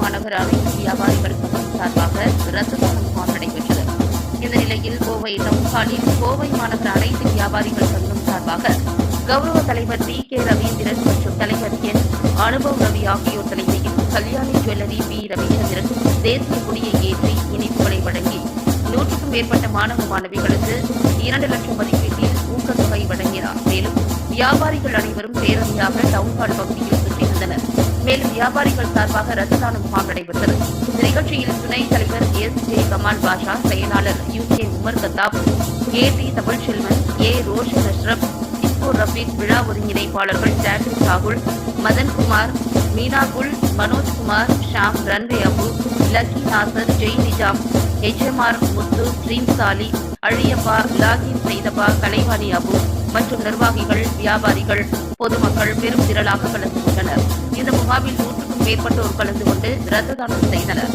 மாநகர அனைத்து வியாபாரிகள் சங்கம் சார்பாக ரத்த முகாம் நடைபெற்றது. இந்த நிலையில் கோவை டவுன்ஹாலில் கோவை மாநகர அனைத்து வியாபாரிகள் சங்கம் சார்பாக கௌரவ தலைவர் டி கே ரவீந்திரன் மற்றும் தலைவர் என் அனுபவ் ரவி ஆகியோர் தலைமையில் கல்யாணி ஜுவல்லரி பி ரவீந்திரன் தேசிய கொடியை ஏற்றி இனிப்புகளை வழங்கி நூற்றுக்கும் மேற்பட்ட மாணவ மாணவிகளுக்கு இரண்டு லட்சம் மதிப்பீட்டில் ஊக்கத்தொகை வழங்கினார். மேலும் வியாபாரிகள் அனைவரும் பேரணியாக டவுன்ஹால் பகுதியில் வியாபாரிகள் சார்பாக ரத்த முகாம் நடைபெற்றது இந்த நிகழ்ச்சியில் துணைத் தலைவர் எஸ் ஜே கமால் பாஷா செயலாளர் U K Umar Khattab A D Tamilselvan A Roshan Ashraf இஸ்கோ Rafiq விழா ஒருங்கிணைப்பாளர்கள் ஜாகிர் சாகுல் மதன்குமார் மீனாகுல் மனோஜ்குமார் ஷாம் ரன்வே அபு லக்கி நாசர் ஜெய் நிஜாம் எச்எம்ஆர் முத்து ட்ரீம் சாலி அழியப்பா லாகின் செய்தப்பா கலைவாணி அபு மற்றும் நிர்வாகிகள் வியாபாரிகள் பொதுமக்கள் பெரும் திரளாக கலந்து கொண்டனர். முகாமில் நூற்றுக்கும் மேற்பட்டோர் கலந்து கொண்டு ரத்த தானம் செய்தனர்.